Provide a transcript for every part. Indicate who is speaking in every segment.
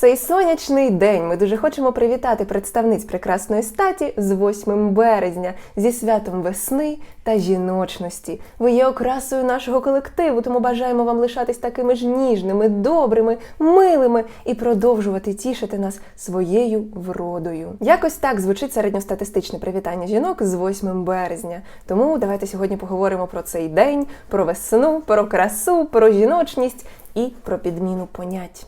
Speaker 1: цей сонячний день ми дуже хочемо привітати представниць прекрасної статі з 8 березня зі святом весни та жіночності. Ви є окрасою нашого колективу, тому бажаємо вам лишатись такими ж ніжними, добрими, милими і продовжувати тішити нас своєю вродою. Якось так звучить середньостатистичне привітання жінок з 8 березня. Тому давайте сьогодні поговоримо про цей день, про весну, про красу, про жіночність і про підміну понять.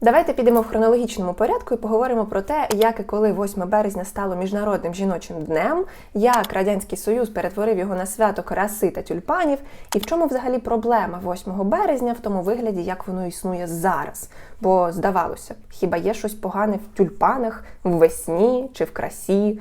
Speaker 1: Давайте підемо в хронологічному порядку і поговоримо про те, як і коли 8 березня стало міжнародним жіночим днем, як радянський союз перетворив його на свято краси та тюльпанів, і в чому взагалі проблема 8 березня в тому вигляді, як воно існує зараз. Бо здавалося, хіба є щось погане в тюльпанах, в весні чи в красі?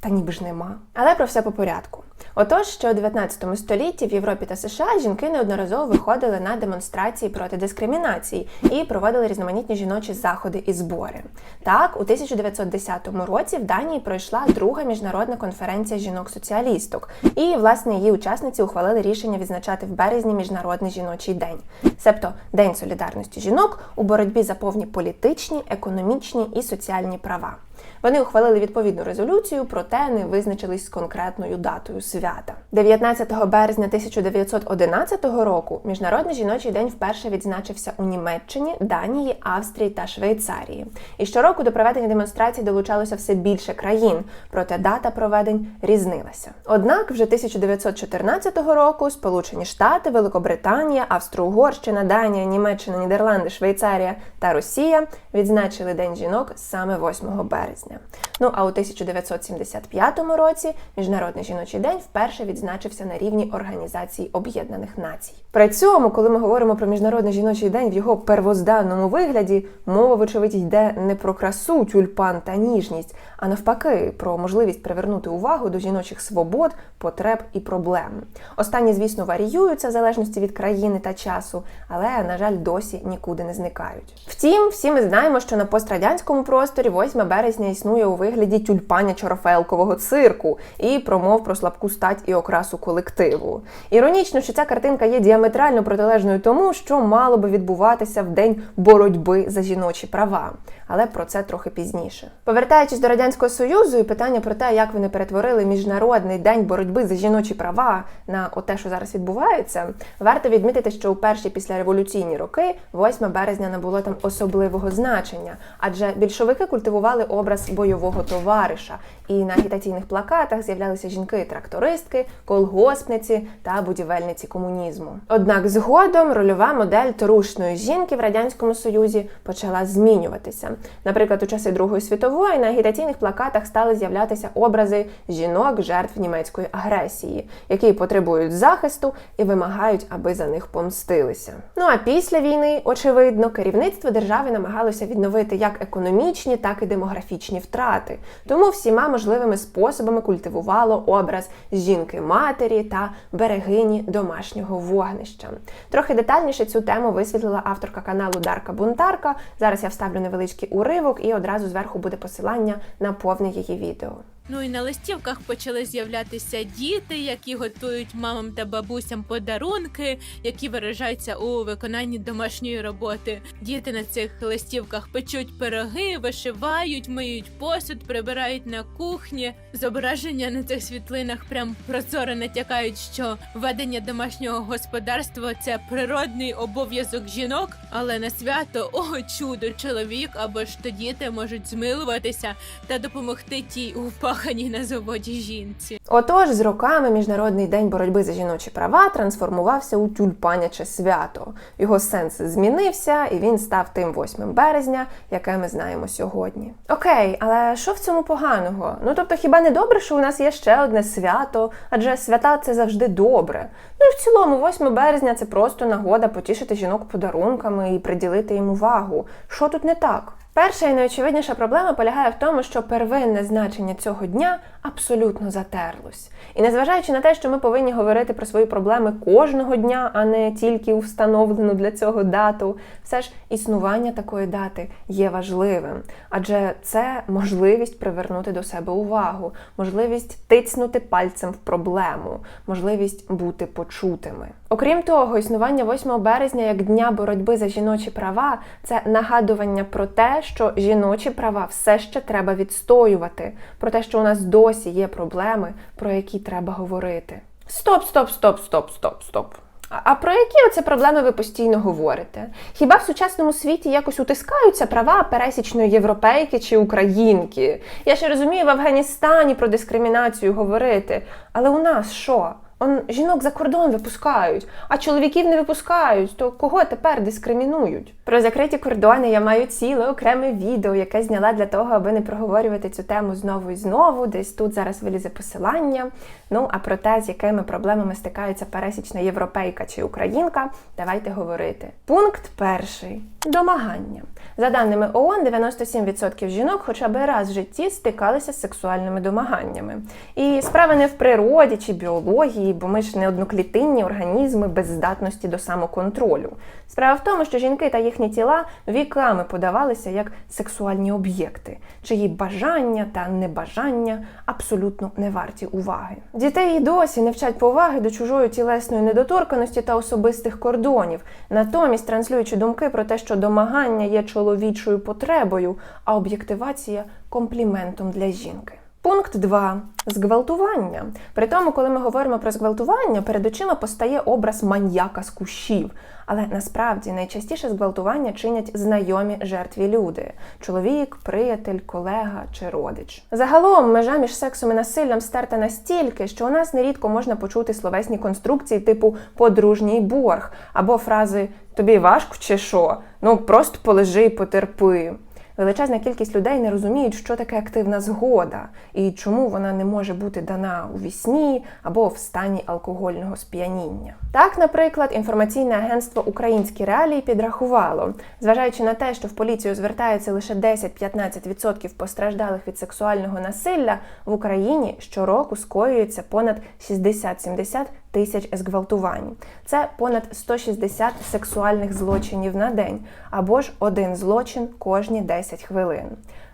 Speaker 1: Та ніби ж нема. Але про все по порядку. Отож, що у 19 столітті в Європі та США жінки неодноразово виходили на демонстрації проти дискримінації і проводили різноманітні жіночі заходи і збори. Так, у 1910 році в Данії пройшла друга міжнародна конференція жінок-соціалісток, і власне її учасниці ухвалили рішення відзначати в березні міжнародний жіночий день, себто День солідарності жінок у боротьбі за повні політичні, економічні і соціальні права. Вони ухвалили відповідну резолюцію, проте не визначились з конкретною датою свята. 19 березня 1911 року Міжнародний жіночий день вперше відзначився у Німеччині, Данії, Австрії та Швейцарії. І щороку до проведення демонстрацій долучалося все більше країн, проте дата проведень різнилася. Однак, вже 1914 року Сполучені Штати, Великобританія, Австро-Угорщина, Данія, Німеччина, Нідерланди, Швейцарія та Росія відзначили День жінок саме 8 березня. Ну а у 1975 році Міжнародний жіночий день вперше відзначився на рівні Організації Об'єднаних Націй. При цьому, коли ми говоримо про міжнародний жіночий день в його первозданному вигляді, мова, вочевидь, йде не про красу, тюльпан та ніжність, а навпаки, про можливість привернути увагу до жіночих свобод, потреб і проблем. Останні, звісно, варіюються в залежності від країни та часу, але, на жаль, досі нікуди не зникають. Втім, всі ми знаємо, що на пострадянському просторі 8 березня існує у вигляді тюльпаня чорофелкового цирку і промов про слабку стать і окрасу колективу. Іронічно, що ця картинка є діаметрально протилежною тому, що мало би відбуватися в день боротьби за жіночі права. Але про це трохи пізніше. Повертаючись до радянського союзу, і питання про те, як вони перетворили міжнародний день боротьби за жіночі права на те, що зараз відбувається, варто відмітити, що у перші післяреволюційні роки 8 березня набуло там особливого значення, адже більшовики культивували образ бойового товариша, і на агітаційних плакатах з'являлися жінки-трактористки, колгоспниці та будівельниці комунізму. Однак згодом рольова модель трушної жінки в радянському союзі почала змінюватися. Наприклад, у часи Другої світової на агітаційних плакатах стали з'являтися образи жінок, жертв німецької агресії, які потребують захисту і вимагають, аби за них помстилися. Ну а після війни, очевидно, керівництво держави намагалося відновити як економічні, так і демографічні втрати. Тому всіма можливими способами культивувало образ жінки-матері та берегині домашнього вогнища. Трохи детальніше цю тему висвітлила авторка каналу Дарка Бунтарка. Зараз я вставлю невеличкий уривок і одразу зверху буде посилання на повне її відео.
Speaker 2: Ну і на листівках почали з'являтися діти, які готують мамам та бабусям подарунки, які виражаються у виконанні домашньої роботи. Діти на цих листівках печуть пироги, вишивають, миють посуд, прибирають на кухні. Зображення на цих світлинах прям прозоро натякають, що ведення домашнього господарства це природний обов'язок жінок, але на свято о чудо, чоловік або ж то діти можуть змилуватися та допомогти тій у закоханій на заводі жінці.
Speaker 1: Отож, з роками Міжнародний день боротьби за жіночі права трансформувався у тюльпаняче свято. Його сенс змінився, і він став тим 8 березня, яке ми знаємо сьогодні. Окей, але що в цьому поганого? Ну тобто, хіба не добре, що у нас є ще одне свято? Адже свята це завжди добре. Ну і в цілому, 8 березня це просто нагода потішити жінок подарунками і приділити їм увагу. Що тут не так? Перша і найочевидніша проблема полягає в тому, що первинне значення цього дня абсолютно затерлось. І незважаючи на те, що ми повинні говорити про свої проблеми кожного дня, а не тільки у встановлену для цього дату, все ж існування такої дати є важливим, адже це можливість привернути до себе увагу, можливість тицнути пальцем в проблему, можливість бути почутими. Окрім того, існування 8 березня як дня боротьби за жіночі права це нагадування про те, що жіночі права все ще треба відстоювати, про те, що у нас досі є проблеми, про які треба говорити. Стоп, стоп, стоп, стоп, стоп, стоп. А- про які оце проблеми ви постійно говорите? Хіба в сучасному світі якось утискаються права пересічної європейки чи українки? Я ще розумію в Афганістані про дискримінацію говорити, але у нас що? Он жінок за кордон випускають, а чоловіків не випускають. То кого тепер дискримінують? Про закриті кордони я маю ціле окреме відео, яке зняла для того, аби не проговорювати цю тему знову і знову. Десь тут зараз вилізе посилання. Ну а про те, з якими проблемами стикається пересічна європейка чи українка, давайте говорити. Пункт перший домагання. За даними ООН, 97% жінок хоча б раз в житті стикалися з сексуальними домаганнями. І справа не в природі чи біології, бо ми ж не одноклітинні організми без здатності до самоконтролю. Справа в тому, що жінки та їхні тіла віками подавалися як сексуальні об'єкти, чиї бажання та небажання абсолютно не варті уваги. Дітей і досі не вчать поваги до чужої тілесної недоторканості та особистих кордонів, натомість транслюючи думки про те, що домагання є чоловічою потребою, а об'єктивація компліментом для жінки. Пункт 2. Зґвалтування. При тому, коли ми говоримо про зґвалтування, перед очима постає образ маньяка з кущів. Але насправді найчастіше зґвалтування чинять знайомі жертві люди: чоловік, приятель, колега чи родич. Загалом межа між сексом і насиллям стерта настільки, що у нас нерідко можна почути словесні конструкції типу подружній борг або фрази Тобі важко чи що? Ну просто полежи і потерпи. Величезна кількість людей не розуміють, що таке активна згода і чому вона не може бути дана у вісні або в стані алкогольного сп'яніння. Так, наприклад, інформаційне агентство Українські реалії підрахувало, зважаючи на те, що в поліцію звертається лише 10-15% постраждалих від сексуального насилля, в Україні щороку скоюється понад 60-70 тисяч зґвалтувань. Це понад 160 сексуальних злочинів на день, або ж один злочин кожні 10 хвилин.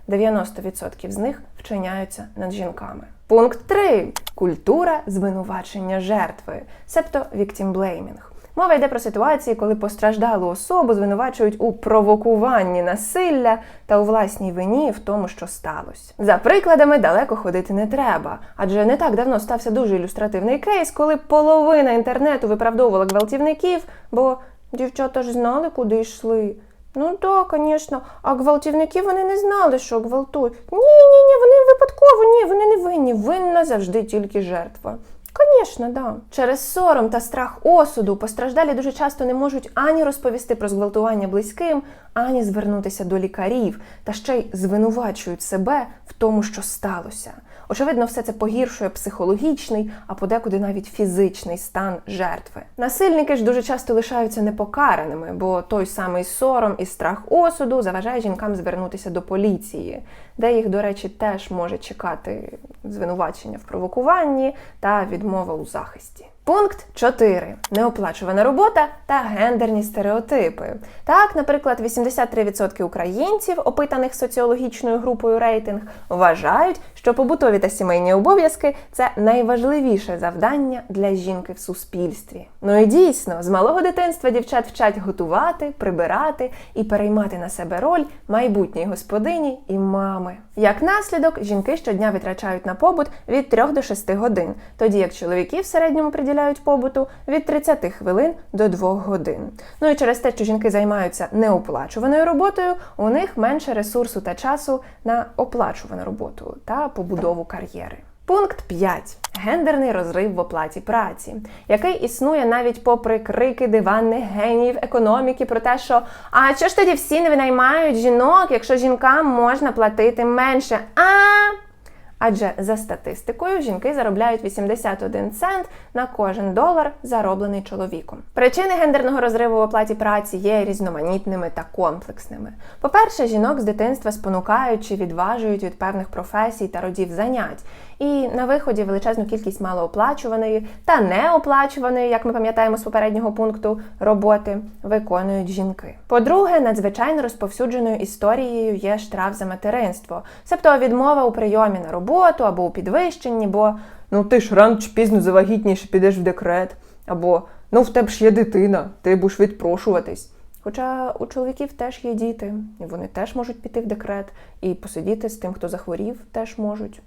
Speaker 1: 90% з них вчиняються над жінками. Пункт 3. Культура звинувачення жертви, себто blaming. Мова йде про ситуації, коли постраждалу особу звинувачують у провокуванні насилля та у власній вині в тому, що сталося. За прикладами далеко ходити не треба, адже не так давно стався дуже ілюстративний кейс, коли половина інтернету виправдовувала гвалтівників, бо дівчата ж знали, куди йшли. Ну так, звісно. А гвалтівники вони не знали, що гвалтують. Ні, ні, ні, вони випадково, ні, вони не винні. Винна завжди тільки жертва. Звісно, да. Через сором та страх осуду постраждалі дуже часто не можуть ані розповісти про зґвалтування близьким, ані звернутися до лікарів, та ще й звинувачують себе в тому, що сталося. Очевидно, все це погіршує психологічний, а подекуди навіть фізичний стан жертви. Насильники ж дуже часто лишаються непокараними, бо той самий сором і страх осуду заважає жінкам звернутися до поліції, де їх, до речі, теж може чекати звинувачення в провокуванні та відмова у захисті. Пункт 4. Неоплачувана робота та гендерні стереотипи. Так, наприклад, 83% українців, опитаних соціологічною групою рейтинг, вважають, що побутові та сімейні обов'язки це найважливіше завдання для жінки в суспільстві. Ну і дійсно, з малого дитинства дівчат вчать готувати, прибирати і переймати на себе роль майбутньої господині і мами. Як наслідок, жінки щодня витрачають на побут від 3 до 6 годин, тоді як чоловіки в середньому приділяють побуту від 30 хвилин до 2 годин. Ну і через те, що жінки займаються неоплачуваною роботою, у них менше ресурсу та часу на оплачувану роботу та побудову кар'єри. Пункт 5. Гендерний розрив в оплаті праці, який існує навіть попри крики диванних геніїв економіки про те, що а що ж тоді всі не винаймають жінок, якщо жінкам можна платити менше? А Адже за статистикою жінки заробляють 81 цент на кожен долар, зароблений чоловіком. Причини гендерного розриву в оплаті праці є різноманітними та комплексними. По-перше, жінок з дитинства спонукають чи відважують від певних професій та родів занять. І на виході величезну кількість малооплачуваної та неоплачуваної, як ми пам'ятаємо з попереднього пункту, роботи виконують жінки. По-друге, надзвичайно розповсюдженою історією є штраф за материнство, себто відмова у прийомі на роботу або у підвищенні, бо ну ти ж рано чи пізно завагітніше підеш в декрет. Або ну в тебе ж є дитина, ти будеш відпрошуватись. Хоча у чоловіків теж є діти, і вони теж можуть піти в декрет, і посидіти з тим, хто захворів, теж можуть.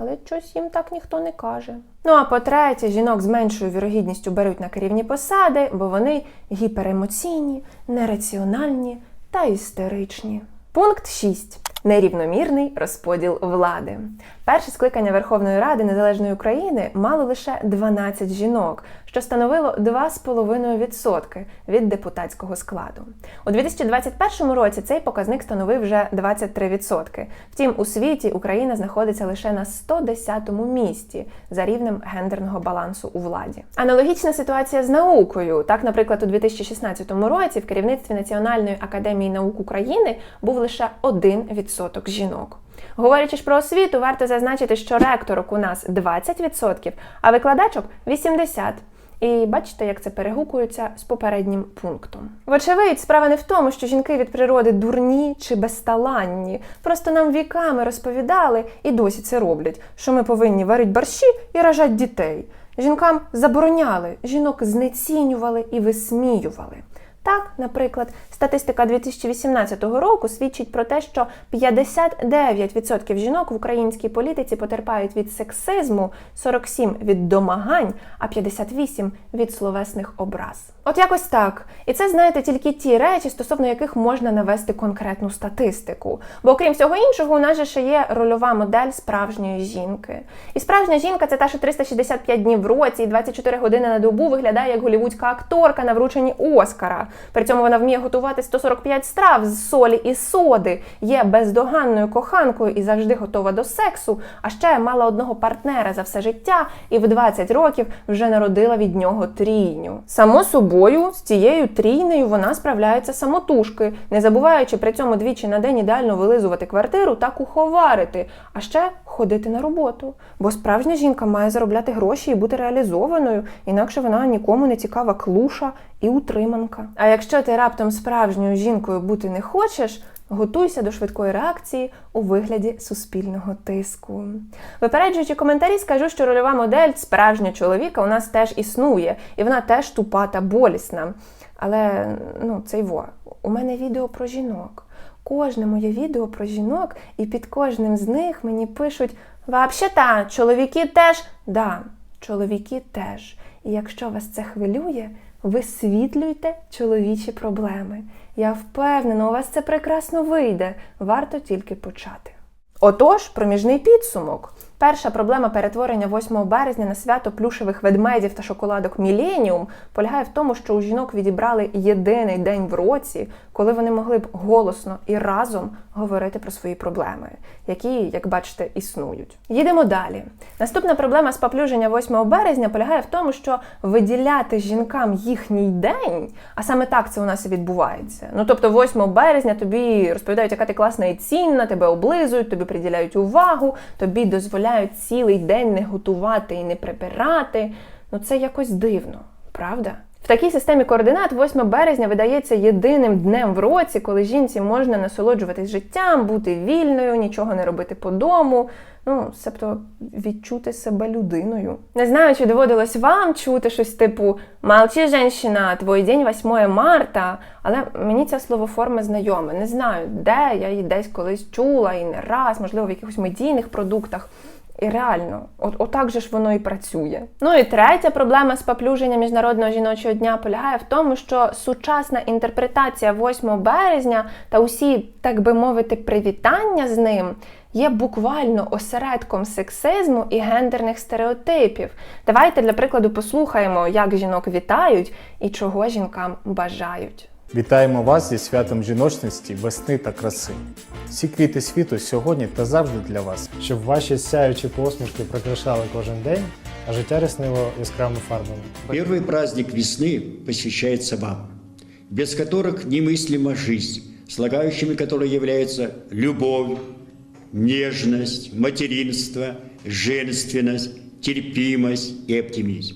Speaker 1: Але щось їм так ніхто не каже. Ну а по-третє, жінок з меншою вірогідністю беруть на керівні посади, бо вони гіперемоційні, нераціональні та істеричні. Пункт 6. Нерівномірний розподіл влади. Перше скликання Верховної Ради Незалежної України мало лише 12 жінок, що становило 2,5% від депутатського складу. У 2021 році цей показник становив вже 23%. Втім, у світі Україна знаходиться лише на 110-му місці за рівнем гендерного балансу у владі. Аналогічна ситуація з наукою. Так, наприклад, у 2016 році в керівництві Національної академії наук України був лише 1% жінок. Говорячи ж про освіту, варто зазначити, що ректорок у нас 20%, а викладачок 80%. І бачите, як це перегукується з попереднім пунктом. Вочевидь, справа не в тому, що жінки від природи дурні чи безталанні. Просто нам віками розповідали і досі це роблять, що ми повинні варити борщі і рожати дітей. Жінкам забороняли, жінок знецінювали і висміювали. Так, наприклад, статистика 2018 року свідчить про те, що 59% жінок в українській політиці потерпають від сексизму, 47% від домагань, а 58% від словесних образ. От якось так. І це знаєте тільки ті речі, стосовно яких можна навести конкретну статистику. Бо окрім всього іншого, у нас же ще є рольова модель справжньої жінки. І справжня жінка це та, що 365 днів в році і 24 години на добу виглядає як голівудська акторка на врученні Оскара. При цьому вона вміє готувати 145 страв з солі і соди, є бездоганною коханкою і завжди готова до сексу. А ще мала одного партнера за все життя і в 20 років вже народила від нього трійню. Само собою, з цією трійнею вона справляється самотужки, не забуваючи при цьому двічі на день ідеально вилизувати квартиру та куховарити, а ще ходити на роботу. Бо справжня жінка має заробляти гроші і бути реалізованою, інакше вона нікому не цікава клуша і утриманка. А якщо ти раптом справжньою жінкою бути не хочеш, готуйся до швидкої реакції у вигляді суспільного тиску. Випереджуючи коментарі, скажу, що рольова модель справжнього чоловіка у нас теж існує, і вона теж тупа та болісна. Але ну, цей во, у мене відео про жінок. Кожне моє відео про жінок, і під кожним з них мені пишуть: Вообще-та, чоловіки теж. Да, чоловіки теж. І якщо вас це хвилює, висвітлюйте чоловічі проблеми. Я впевнена, у вас це прекрасно вийде. Варто тільки почати. Отож, проміжний підсумок. Перша проблема перетворення 8 березня на свято плюшевих ведмедів та шоколадок Міленіум полягає в тому, що у жінок відібрали єдиний день в році, коли вони могли б голосно і разом говорити про свої проблеми, які, як бачите, існують. Їдемо далі. Наступна проблема з поплюження 8 березня полягає в тому, що виділяти жінкам їхній день, а саме так це у нас і відбувається. Ну тобто, 8 березня тобі розповідають, яка ти класна і цінна, тебе облизують, тобі приділяють увагу, тобі дозволяють цілий день не готувати і не прибирати. Ну це якось дивно, правда? В такій системі координат 8 березня видається єдиним днем в році, коли жінці можна насолоджуватись життям, бути вільною, нічого не робити по дому. Ну, себто відчути себе людиною. Не знаю, чи доводилось вам чути щось типу «Молчи, женщина, твій день 8 марта, але мені ця словоформа знайома. Не знаю, де я її десь колись чула і не раз, можливо, в якихось медійних продуктах. І реально, от отак же ж воно і працює. Ну і третя проблема з поплюження міжнародного жіночого дня полягає в тому, що сучасна інтерпретація 8 березня та усі, так би мовити, привітання з ним. Є буквально осередком сексизму і гендерних стереотипів. Давайте для прикладу послухаємо, як жінок вітають і чого жінкам бажають.
Speaker 3: Вітаємо вас зі святом жіночності, весни та краси. Всі квіти світу сьогодні та завжди для вас.
Speaker 4: щоб ваші сяючі посмішки прикрашали кожен день, а життя ряснило яскравими фарбами.
Speaker 5: Первый праздник весны посвящается вам, без которых немыслима жизнь, слагающими которые являются любовь, нежность, материнство, женственность, терпимость и оптимизм.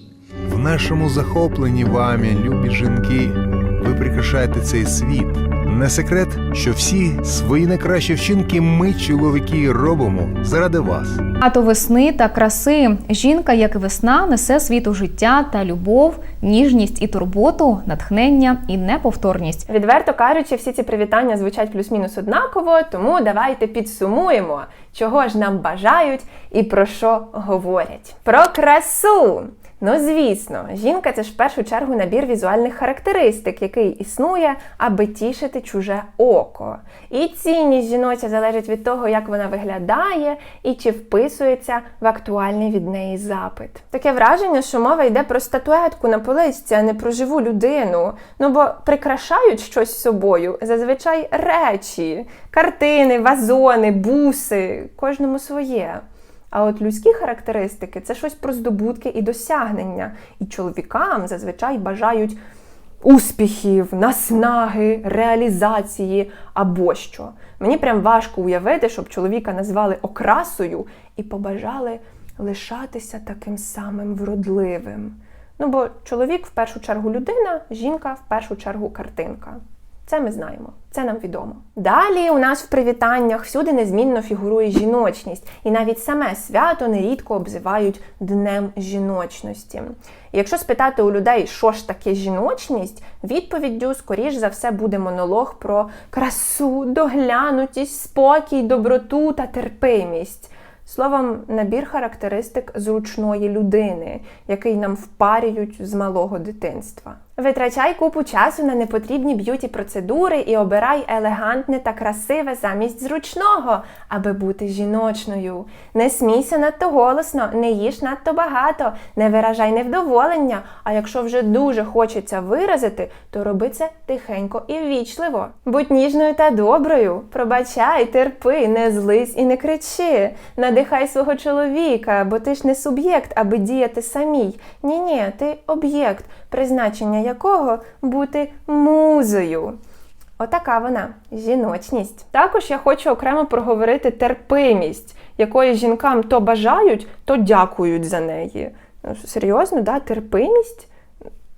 Speaker 6: В нашому захопленні вами, любі жінки, ви прикрашаєте цей світ. Не секрет, що всі свої найкращі вчинки ми, чоловіки, робимо заради вас.
Speaker 7: Багато весни та краси. Жінка, як і весна, несе світу життя та любов, ніжність і турботу, натхнення і неповторність.
Speaker 1: Відверто кажучи, всі ці привітання звучать плюс-мінус однаково, тому давайте підсумуємо, чого ж нам бажають і про що говорять. Про красу! Ну, звісно, жінка це ж в першу чергу набір візуальних характеристик, який існує, аби тішити чуже око. І цінність жіноча залежить від того, як вона виглядає і чи вписується в актуальний від неї запит. Таке враження, що мова йде про статуетку на поличці, а не про живу людину. Ну бо прикрашають щось собою зазвичай речі, картини, вазони, буси, кожному своє. А от людські характеристики це щось про здобутки і досягнення. І чоловікам зазвичай бажають успіхів, наснаги, реалізації або що. Мені прям важко уявити, щоб чоловіка назвали окрасою і побажали лишатися таким самим вродливим. Ну бо чоловік в першу чергу людина, жінка в першу чергу картинка. Це ми знаємо, це нам відомо. Далі у нас в привітаннях всюди незмінно фігурує жіночність, і навіть саме свято нерідко обзивають Днем жіночності. Якщо спитати у людей, що ж таке жіночність, відповіддю, скоріш за все, буде монолог про красу, доглянутість, спокій, доброту та терпимість. Словом, набір характеристик зручної людини, який нам впарюють з малого дитинства. Витрачай купу часу на непотрібні б'юті процедури і обирай елегантне та красиве замість зручного, аби бути жіночною. Не смійся надто голосно, не їж надто багато, не виражай невдоволення. А якщо вже дуже хочеться виразити, то роби це тихенько і ввічливо. Будь ніжною та доброю, пробачай, терпи, не злись і не кричи. Надихай свого чоловіка, бо ти ж не суб'єкт, аби діяти самій. Ні, ні, ти об'єкт, призначення якого бути музою. Отака вона жіночність. Також я хочу окремо проговорити терпимість, якої жінкам то бажають, то дякують за неї. Ну, серйозно, да? терпимість?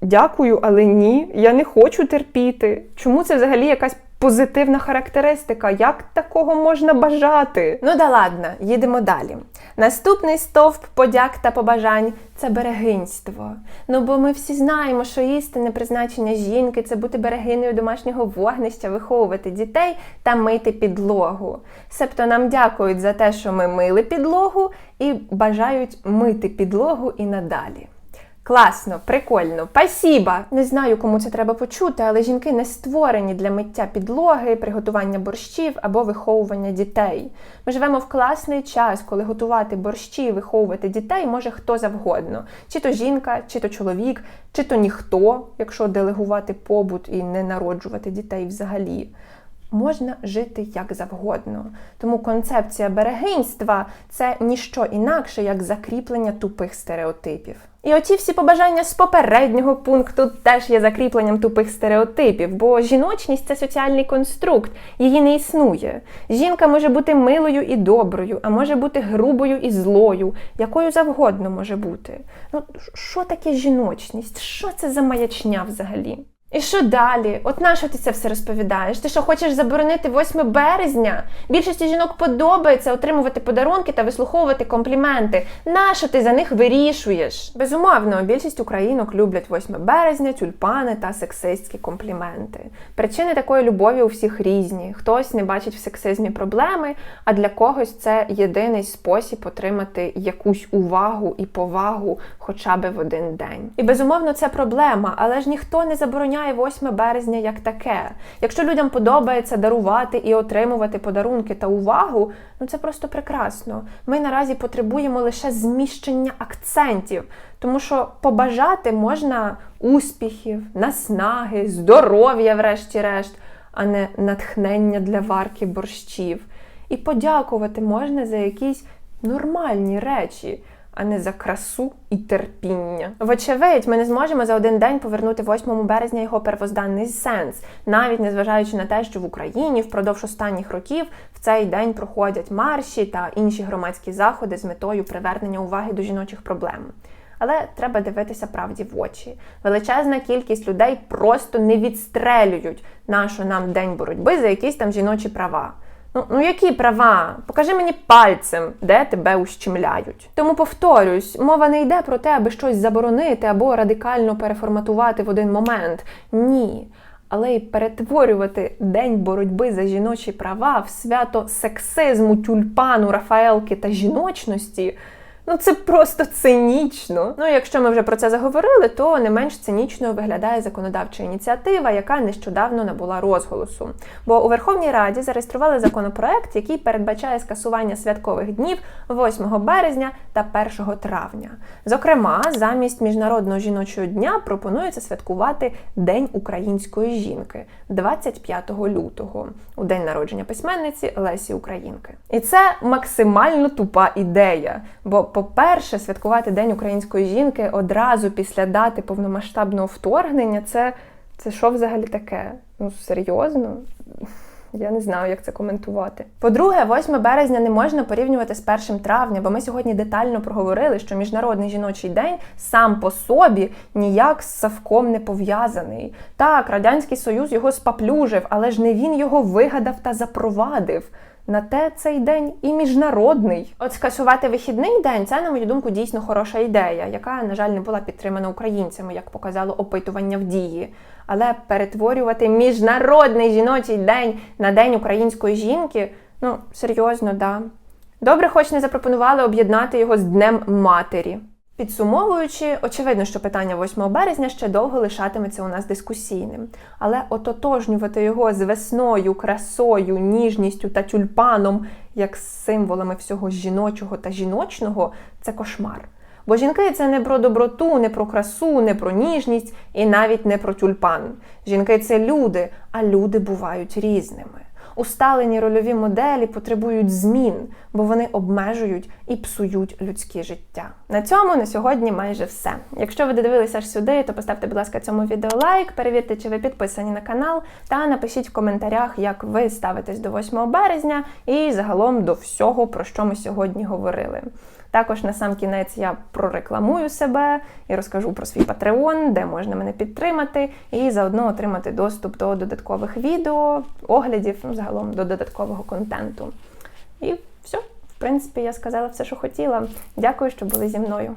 Speaker 1: Дякую, але ні. Я не хочу терпіти. Чому це взагалі якась позитивна характеристика? Як такого можна бажати? Ну да ладно, їдемо далі. Наступний стовп подяк та побажань це берегинство. Ну бо ми всі знаємо, що істинне призначення жінки це бути берегинею домашнього вогнища, виховувати дітей та мити підлогу. Себто нам дякують за те, що ми мили підлогу, і бажають мити підлогу і надалі. Класно, прикольно, спасіба! Не знаю, кому це треба почути, але жінки не створені для миття підлоги, приготування борщів або виховування дітей. Ми живемо в класний час, коли готувати борщі виховувати дітей може хто завгодно: чи то жінка, чи то чоловік, чи то ніхто, якщо делегувати побут і не народжувати дітей взагалі. Можна жити як завгодно. Тому концепція берегинства це ніщо інакше, як закріплення тупих стереотипів. І оті всі побажання з попереднього пункту теж є закріпленням тупих стереотипів, бо жіночність це соціальний конструкт, її не існує. Жінка може бути милою і доброю, а може бути грубою і злою, якою завгодно може бути. Ну, що таке жіночність? Що це за маячня взагалі? І що далі? От нащо ти це все розповідаєш? Ти що хочеш заборонити 8 березня? Більшості жінок подобається отримувати подарунки та вислуховувати компліменти. Нащо ти за них вирішуєш? Безумовно, більшість українок люблять 8 березня, тюльпани та сексистські компліменти. Причини такої любові у всіх різні. Хтось не бачить в сексизмі проблеми, а для когось це єдиний спосіб отримати якусь увагу і повагу хоча б в один день. І безумовно, це проблема, але ж ніхто не забороняє 8 березня як таке. Якщо людям подобається дарувати і отримувати подарунки та увагу, ну це просто прекрасно. Ми наразі потребуємо лише зміщення акцентів, тому що побажати можна успіхів, наснаги, здоров'я, врешті-решт, а не натхнення для варки борщів. І подякувати можна за якісь нормальні речі а не за красу і терпіння. Вочевидь, ми не зможемо за один день повернути 8 березня його первозданний сенс, навіть незважаючи на те, що в Україні впродовж останніх років в цей день проходять марші та інші громадські заходи з метою привернення уваги до жіночих проблем. Але треба дивитися правді в очі. Величезна кількість людей просто не відстрелюють нашу нам день боротьби за якісь там жіночі права. Ну, ну які права? Покажи мені пальцем, де тебе ущемляють. Тому повторюсь, мова не йде про те, аби щось заборонити або радикально переформатувати в один момент. Ні. Але й перетворювати день боротьби за жіночі права в свято сексизму, тюльпану, Рафаелки та жіночності. Ну це просто цинічно. Ну, якщо ми вже про це заговорили, то не менш цинічною виглядає законодавча ініціатива, яка нещодавно набула розголосу. Бо у Верховній Раді зареєстрували законопроект, який передбачає скасування святкових днів 8 березня та 1 травня. Зокрема, замість міжнародного жіночого дня пропонується святкувати День української жінки 25 лютого, у день народження письменниці Лесі Українки. І це максимально тупа ідея. Бо, по-перше, святкувати День української жінки одразу після дати повномасштабного вторгнення це, це що взагалі таке? Ну, серйозно? Я не знаю, як це коментувати. По-друге, 8 березня не можна порівнювати з 1 травня, бо ми сьогодні детально проговорили, що Міжнародний жіночий день сам по собі ніяк з Савком не пов'язаний. Так, Радянський Союз його спаплюжив, але ж не він його вигадав та запровадив. На те цей день і міжнародний. От скасувати вихідний день це, на мою думку, дійсно хороша ідея, яка, на жаль, не була підтримана українцями, як показало опитування в дії. Але перетворювати міжнародний жіночий день на День української жінки, ну серйозно, да. Добре, хоч не запропонували об'єднати його з Днем Матері. Підсумовуючи, очевидно, що питання 8 березня ще довго лишатиметься у нас дискусійним, але ототожнювати його з весною, красою, ніжністю та тюльпаном як з символами всього жіночого та жіночного це кошмар. Бо жінки це не про доброту, не про красу, не про ніжність і навіть не про тюльпан. Жінки це люди, а люди бувають різними. Усталені рольові моделі потребують змін, бо вони обмежують і псують людське життя. На цьому на сьогодні майже все. Якщо ви додивилися аж сюди, то поставте, будь ласка, цьому відео лайк, перевірте, чи ви підписані на канал, та напишіть в коментарях, як ви ставитесь до 8 березня і загалом до всього, про що ми сьогодні говорили. Також на сам кінець я прорекламую себе і розкажу про свій Patreon, де можна мене підтримати, і заодно отримати доступ до додаткових відео, оглядів, ну загалом до додаткового контенту. І все, в принципі, я сказала все, що хотіла. Дякую, що були зі мною.